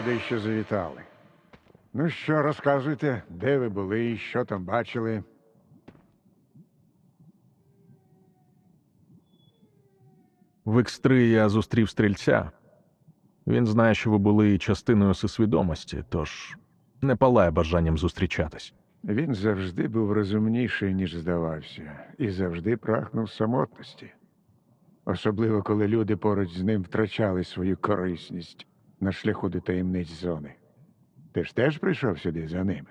Радий, що завітали. Ну що, розказуйте, де ви були, що там бачили? В X3 я зустрів стрільця. Він знає, що ви були частиною всесвідомості, тож не палає бажанням зустрічатись. Він завжди був розумніший, ніж здавався, і завжди прагнув самотності. Особливо, коли люди поруч з ним втрачали свою корисність на шляху до таємниць зони. Ти ж теж прийшов сюди за ними?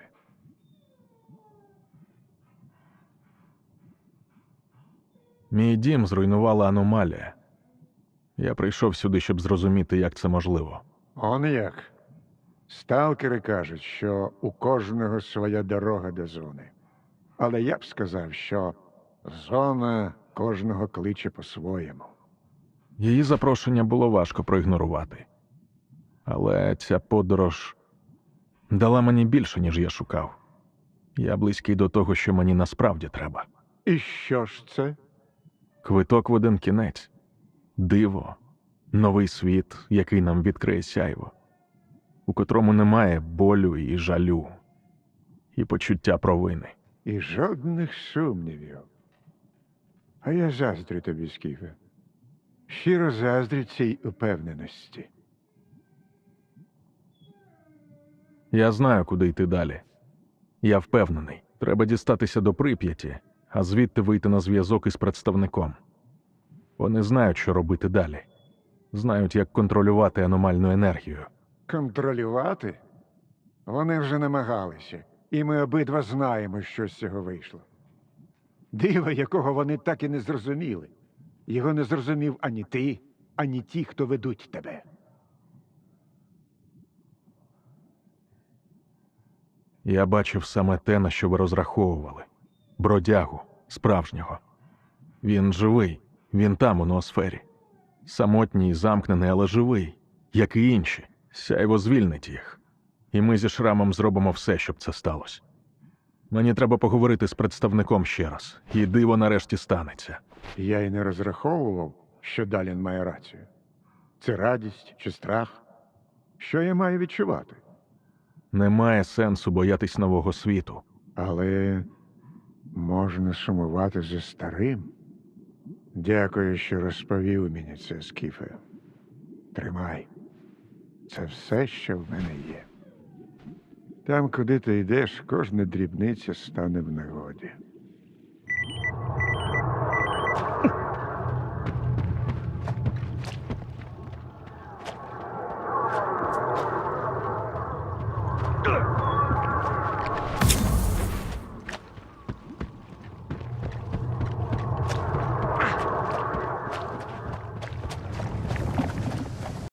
Мій дім зруйнувала аномалія. Я прийшов сюди, щоб зрозуміти, як це можливо. Он як. Сталкери кажуть, що у кожного своя дорога до зони. Але я б сказав, що зона кожного кличе по-своєму. Її запрошення було важко проігнорувати. Але ця подорож дала мені більше, ніж я шукав. Я близький до того, що мені насправді треба. І що ж це? Квиток в один кінець, диво, новий світ, який нам відкриє сяйво, у котрому немає болю і жалю, і почуття провини. І жодних сумнівів. А я заздрю тобі, Скіфе. Щиро заздрю цій упевненості. Я знаю, куди йти далі. Я впевнений, треба дістатися до Прип'яті, а звідти вийти на зв'язок із представником. Вони знають, що робити далі, знають, як контролювати аномальну енергію. Контролювати? Вони вже намагалися, і ми обидва знаємо, що з цього вийшло. Диво, якого вони так і не зрозуміли. Його не зрозумів ані ти, ані ті, хто ведуть тебе. Я бачив саме те, на що ви розраховували бродягу, справжнього. Він живий, він там, у ноосфері. Самотній, замкнений, але живий, як і інші. Сяйво звільнить їх. І ми зі шрамом зробимо все, щоб це сталося. Мені треба поговорити з представником ще раз, і диво нарешті станеться. Я й не розраховував, що Далін має рацію. Це радість чи страх? Що я маю відчувати? Немає сенсу боятись нового світу. Але можна сумувати за старим. Дякую, що розповів мені це, Скіфе. Тримай. Це все, що в мене є. Там, куди ти йдеш, кожна дрібниця стане в нагоді.